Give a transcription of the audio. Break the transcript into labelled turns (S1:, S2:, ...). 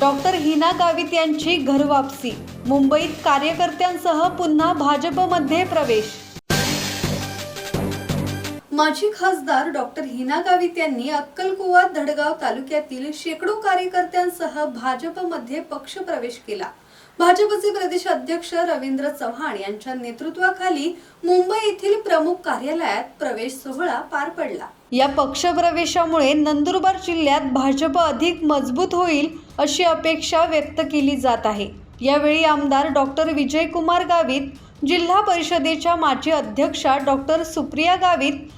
S1: Doctor Hina Gavit यांची घरवापसी. मुंबईत कार्यकर्त्यांसह पुन्हा भाजपमध्ये प्रवेश. माजी खासदार डॉक्टर हिना गावित यांनी अक्कलकुवा धडगाव तालुक्यातील शेकडो कार्यकर्त्यांसह भाजपमध्ये पक्षप्रवेश केला. भाजपचे प्रदेश अध्यक्ष रवींद्र चव्हाण यांच्या नेतृत्वाखाली मुंबई येथील प्रमुख कार्यालयात प्रवेश सोहळा पार पडला. या पक्षप्रवेशामुळे नंदुरबार जिल्ह्यात भाजप अधिक मजबूत होईल अशी अपेक्षा व्यक्त केली जात आहे. यावेळी आमदार डॉक्टर विजयकुमार गावित जिल्हा परिषदेच्या माजी अध्यक्षा डॉक्टर सुप्रिया गावित